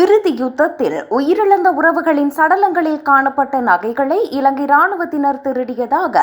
இறுதி யுத்தத்தில் உயிரிழந்த உறவுகளின் சடலங்களில் காணப்பட்ட நகைகளை இலங்கை ராணுவத்தினர் திருடியதாக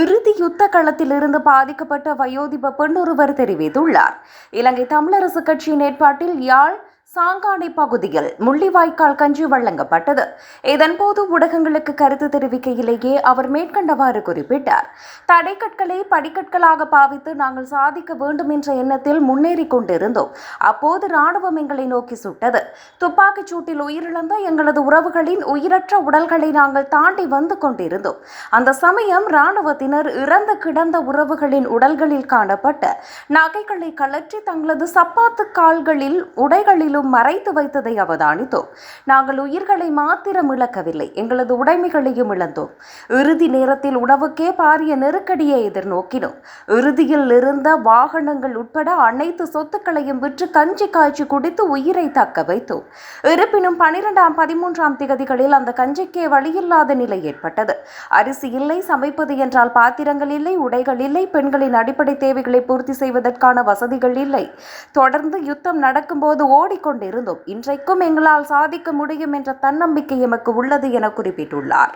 இறுதி யுத்த களத்திலிருந்து பாதிக்கப்பட்ட வயோதிப பெண்ணொருவர் தெரிவித்துள்ளார். இலங்கை தமிழரசு கட்சியின் ஏற்பாட்டில் யாழ் சாங்காடி பகுதியில் முள்ளிவாய்க்கால் கஞ்சி வழங்கப்பட்டது. இதன்போது ஊடகங்களுக்கு கருத்து தெரிவிக்கையிலேயே அவர் மேற்கண்டவாறு குறிப்பிட்டார். தடைக்கற்களை படிக்கற்களாக பாவித்து நாங்கள் சாதிக்க வேண்டும் என்ற எண்ணத்தில் முன்னேறி கொண்டிருந்தோம். அப்போது ராணுவம் எங்களை நோக்கி சுட்டது. துப்பாக்கிச் சூட்டில் உயிரிழந்த எங்களது உறவுகளின் உயிரற்ற உடல்களை நாங்கள் தாண்டி வந்து கொண்டிருந்தோம். அந்த சமயம் ராணுவத்தினர் இறந்து கிடந்த உறவுகளின் உடல்களில் காணப்பட்ட நகைகளை கலற்றி தங்களது சப்பாத்து கால்களில் உடைகளிலும் மறைத்து வைத்ததை அவதானித்தோம். நாங்கள் உயிர்களை மாத்திரம் இழக்கவில்லை எங்களது உடைமைகளையும் இழந்தோம். இறுதி நேரத்தில் உணவுக்கே பாரிய நெருக்கடியை எதிர்நோக்கினோம். இறுதியில் இருந்த வாகனங்கள் உட்பட அனைத்து சொத்துக்களையும் விற்று கஞ்சி காய்ச்சி குடித்து உயிரை தக்க வைத்தோம். இருப்பினும் பனிரெண்டாம் பதிமூன்றாம் திகதிகளில் அந்த கஞ்சிக்கே வழியில்லாத நிலை ஏற்பட்டது. அரிசி இல்லை சமைப்பது என்றால் பாத்திரங்கள் இல்லை உடைகள் இல்லை பெண்களின் அடிப்படை தேவைகளை பூர்த்தி செய்வதற்கான வசதிகள் இல்லை. தொடர்ந்து யுத்தம் நடக்கும்போது கொண்டிருந்தோம். இன்றைக்கும் எங்களால் சாதிக்க முடியும் என்ற தன்னம்பிக்கை எமக்கு உள்ளது என குறிப்பிட்டுள்ளார்.